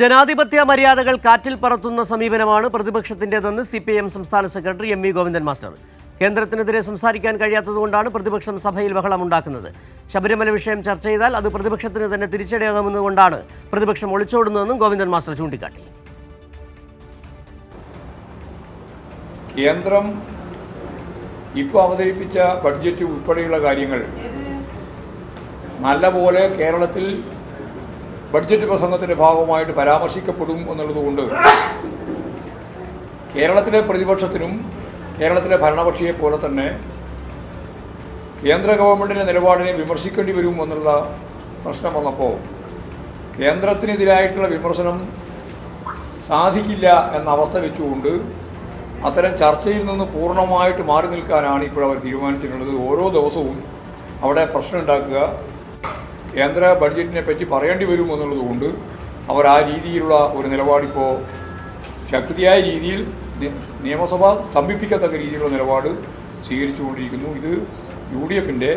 ജനാധിപത്യ മര്യാദകൾ കാറ്റിൽ പറത്തുന്ന സമീപനമാണ് പ്രതിപക്ഷത്തിന്റെതെന്ന് സി പി എം സംസ്ഥാന secretary M V Govindan master. കേന്ദ്രത്തിനെതിരെ സംസാരിക്കാൻ കഴിയാത്തതുകൊണ്ടാണ് പ്രതിപക്ഷം സഭയിൽ ബഹളമുണ്ടാക്കുന്നത്. ശബരിമല വിഷയം ചർച്ച ചെയ്താൽ അത് പ്രതിപക്ഷത്തിന് തന്നെ തിരിച്ചടിയാകുമെന്നുകൊണ്ടാണ് പ്രതിപക്ഷം ഒളിച്ചോടുന്നതെന്നും ഗോവിന്ദൻ മാസ്റ്റർ ചൂണ്ടിക്കാട്ടി. കേന്ദ്രം ഇപ്പോൾ അവതരിപ്പിച്ച ബഡ്ജറ്റ് ഉൾപ്പെടെയുള്ള കാര്യങ്ങൾ നല്ലപോലെ കേരളത്തിൽ ബഡ്ജറ്റ് പ്രസംഗത്തിന്റെ ഭാഗമായിട്ട് പരാമർശിക്കപ്പെടും എന്നുള്ളതുകൊണ്ട് കേരളത്തിലെ പ്രതിപക്ഷത്തിനും കേരളത്തിലെ ഭരണപക്ഷിയെ പോലെ തന്നെ കേന്ദ്ര ഗവൺമെന്റിന്റെ നിലപാടിനെ വിമർശിക്കേണ്ടി വരും എന്നുള്ള പ്രശ്നം വന്നപ്പോൾ കേന്ദ്രത്തിനെതിരായിട്ടുള്ള വിമർശനം സാധിക്കില്ല എന്ന അവസ്ഥ വെച്ചുകൊണ്ട് അത്തരം ചർച്ചയിൽ നിന്ന് പൂർണമായിട്ട് മാറി നിൽക്കാനാണ് ഇപ്പോൾ അവർ തീരുമാനിച്ചിട്ടുള്ളത്. ഓരോ ദിവസവും അവിടെ പ്രശ്നം ഉണ്ടാക്കുക കേന്ദ്ര ബഡ്ജറ്റിനെ പറ്റി പറയേണ്ടി വരും എന്നുള്ളതുകൊണ്ട് അവർ ആ രീതിയിലുള്ള ഒരു നിലപാടിപ്പോൾ ശക്തിയായ രീതിയിൽ നിയമസഭ സമീപിക്കത്തക്ക രീതിയിലുള്ള നിലപാട് സ്വീകരിച്ചുകൊണ്ടിരിക്കുന്നു. ഇത് യു ഡി എഫിന്റെ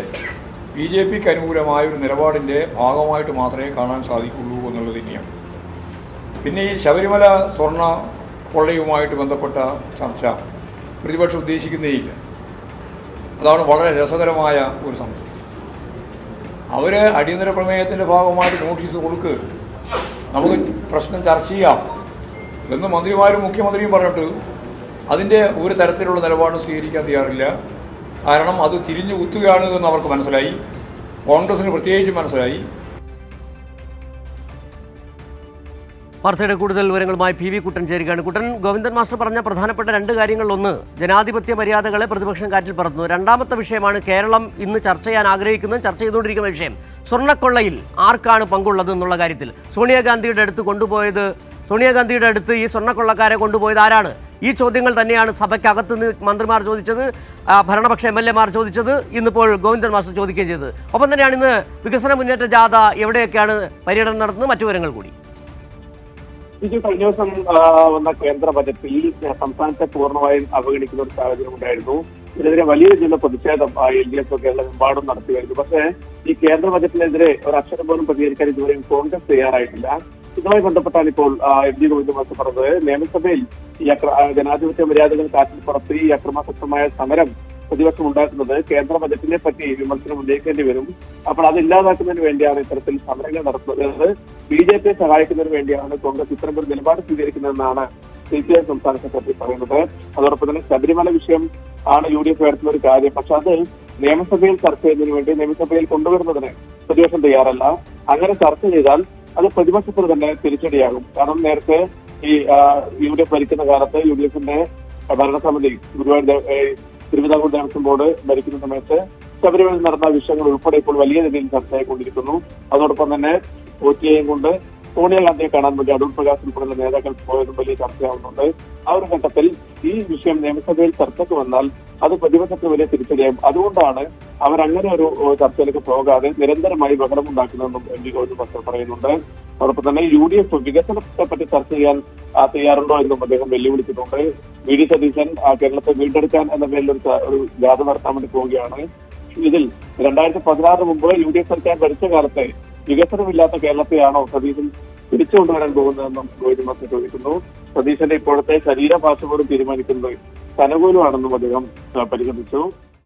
ബി ജെ പിക്ക് അനുകൂലമായ ഒരു നിലപാടിന്റെ ഭാഗമായിട്ട് മാത്രമേ കാണാൻ സാധിക്കുള്ളൂ എന്നുള്ളത് തന്നെയാണ്. പിന്നെ ഈ ശബരിമല സ്വർണ കൊള്ളയുമായിട്ട് ബന്ധപ്പെട്ട ചർച്ച പ്രതിപക്ഷം ഉദ്ദേശിക്കുന്നേയില്ല. അതാണ് വളരെ രസകരമായ ഒരു സംഭവം. അവർ അടിയന്തര പ്രമേയത്തിന്റെ ഭാഗമായിട്ട് നോട്ടീസ് കൊടുക്ക്. നമുക്ക് പ്രശ്നം ചർച്ച ചെയ്യാം. എന്ന് മന്ത്രിമാരും മുഖ്യമന്ത്രിയും പറഞ്ഞിട്ട് അതിന്റെ ഒരു തരത്തിലുള്ള നിലപാടും സ്വീകരിക്കാൻ തയ്യാറില്ല. കാരണം അത് തിരിഞ്ഞു കുത്തുകയാണ് എന്ന് അവർക്ക് മനസ്സിലായി. കോൺഗ്രസിന് പ്രത്യേകിച്ച് മനസ്സിലായി. വാർത്തയുടെ കൂടുതൽ വിവരങ്ങളുമായി പി വി കുട്ടൻ ചേരുകയാണ്. കുട്ടൻ ഗോവിന്ദൻ മാസ്റ്റർ പറഞ്ഞ പ്രധാനപ്പെട്ട രണ്ട് കാര്യങ്ങളിലൊന്ന് ജനാധിപത്യ മര്യാദകളെ പ്രതിപക്ഷം കാറ്റിൽ പറത്തുന്നു. രണ്ടാമത്തെ വിഷയമാണ് കേരളം ഇന്ന് ചർച്ച ചെയ്യാൻ ആഗ്രഹിക്കുന്നതും ചർച്ച ചെയ്തുകൊണ്ടിരിക്കുന്ന വിഷയം. സ്വർണക്കൊള്ളയിൽ ആർക്കാണ് പങ്കുള്ളത് എന്നുള്ള കാര്യത്തിൽ. സോണിയാഗാന്ധിയുടെ അടുത്ത് കൊണ്ടുപോയത് സോണിയാഗാന്ധിയുടെ അടുത്ത് ഈ സ്വർണക്കൊള്ളക്കാരെ കൊണ്ടുപോയത് ആരാണ്? ഈ ചോദ്യങ്ങൾ തന്നെയാണ് സഭയ്ക്കകത്ത് നിന്ന് മന്ത്രിമാർ ചോദിച്ചത് ഭരണപക്ഷ എം എൽ എമാർ ചോദിച്ചത് ഇന്നിപ്പോൾ ഗോവിന്ദൻ മാസ്റ്റർ ചോദിക്കുകയും ചെയ്തത്. ഒപ്പം തന്നെയാണ് ഇന്ന് വികസന മുന്നേറ്റ ജാഥ എവിടെയൊക്കെയാണ് പര്യടനം നടത്തുന്നത്? മറ്റു വിവരങ്ങൾ കൂടി. ഇത് കഴിഞ്ഞ ദിവസം വന്ന കേന്ദ്ര ബജറ്റിൽ സംസ്ഥാനത്തെ പൂർണമായും അവഗണിക്കുന്ന ഒരു സാഹചര്യം ഉണ്ടായിരുന്നു. ഇതിനെതിരെ വലിയ രീതിയിലുള്ള പ്രതിഷേധം എൽ ഡി എഫ് കേരളമെമ്പാടും നടത്തിയായിരുന്നു. പക്ഷേ ഈ കേന്ദ്ര ബജറ്റിനെതിരെ ഒരു അക്ഷരം പോലും പ്രതികരിക്കാൻ ഇതുവരെയും കോൺഗ്രസ് തയ്യാറായിട്ടില്ല. ഇതുമായി ബന്ധപ്പെട്ടാണ് ഇപ്പോൾ എം ജി ഗോവിന്ദമാസ് പറഞ്ഞത്. നിയമസഭയിൽ ഈ ജനാധിപത്യ മര്യാദകൾ കാറ്റിൽ പുറത്ത് ഈ അക്രമാസക്തമായ സമരം പ്രതിപക്ഷം ഉണ്ടാക്കുന്നത് കേന്ദ്ര ബജറ്റിനെ പറ്റി വിമർശനം ഉന്നയിക്കേണ്ടി വരും. അപ്പോൾ അത് ഇല്ലാതാക്കുന്നതിന് വേണ്ടിയാണ് ഇത്തരത്തിൽ സമരങ്ങൾ നടത്തുന്നത്. ബി ജെ പിയെ സഹായിക്കുന്നതിന് വേണ്ടിയാണ് കോൺഗ്രസ് ഇത്തരം ഒരു നിലപാട് സ്വീകരിക്കുന്നതെന്നാണ് സി പി ഐ സംസ്ഥാന സെക്രട്ടറി പറയുന്നത്. അതോടൊപ്പം തന്നെ ശബരിമല വിഷയം ആണ് യു ഡി എഫ് ഉയർത്തുന്ന ഒരു കാര്യം. പക്ഷെ അത് നിയമസഭയിൽ ചർച്ച ചെയ്യുന്നതിന് വേണ്ടി നിയമസഭയിൽ കൊണ്ടുവരുന്നതിന് പ്രതിപക്ഷം തയ്യാറല്ല. അങ്ങനെ ചർച്ച ചെയ്താൽ അത് പ്രതിപക്ഷത്തിന് തന്നെ തിരിച്ചടിയാകും. കാരണം നേരത്തെ ഈ യു ഡി എഫ് ഭരിക്കുന്ന കാലത്ത് യു ഡി എഫിന്റെ ഭരണസമിതി ഗുരുവായൂർ തിരുവിതാംകൂർ ദേവസ്വം ബോർഡ് ഭരിക്കുന്ന സമയത്ത് ശബരിമല നടന്ന വിഷയങ്ങൾ ഉൾപ്പെടെ ഇപ്പോൾ വലിയ രീതിയിൽ ചർച്ചയായിക്കൊണ്ടിരിക്കുന്നു. അതോടൊപ്പം തന്നെ ഒറ്റിയെയും കൊണ്ട് സോണിയാഗാന്ധിയെ കാണാൻ വേണ്ടി അടൂർ പ്രകാശ് ഉൾപ്പെടെയുള്ള നേതാക്കൾ പോയതും വലിയ ചർച്ചയാവുന്നുണ്ട്. ആ ഒരു ഘട്ടത്തിൽ ഈ വിഷയം നിയമസഭയിൽ ചർച്ചയ്ക്ക് വന്നാൽ അത് പ്രതിപക്ഷത്തിന് വലിയ തിരിച്ചടിയാകും. അതുകൊണ്ടാണ് അവർ അങ്ങനെ ഒരു ചർച്ചയിലേക്ക് പോകാതെ നിരന്തരമായി ബഹളമുണ്ടാക്കുന്നതെന്നും എം പി ഗോവിന്ദ് ഭക്തർ പറയുന്നുണ്ട്. അതോടൊപ്പം തന്നെ യു ഡി എഫ് വികസനത്തെ പറ്റി ചർച്ച ചെയ്യാൻ തയ്യാറുണ്ടോ എന്നും അദ്ദേഹം വെല്ലുവിളിച്ചിട്ടുണ്ട്. വി ഡി സതീശൻ കേരളത്തെ വീണ്ടെടുക്കാൻ എന്ന പേരിൽ ഒരു ജാഥ നടത്താൻ വേണ്ടി പോവുകയാണ്. ഇതിൽ രണ്ടായിരത്തി പതിനാറിന് മുമ്പ് യു ഡി എഫ് സർക്കാർ ഭരിച്ച കാലത്തെ വികസനമില്ലാത്ത കേരളത്തെയാണോ സതീശൻ തിരിച്ചു കൊണ്ടുവരാൻ പോകുന്നതെന്നും ഗോവിന്ദ് മാസ്റ്റർ ചോദിക്കുന്നു. സതീശന്റെ ഇപ്പോഴത്തെ ശരീരഭാഷ പോലും തീരുമാനിക്കുന്നത് തനകൂലമാണെന്നും അദ്ദേഹം പരിഗണിച്ചു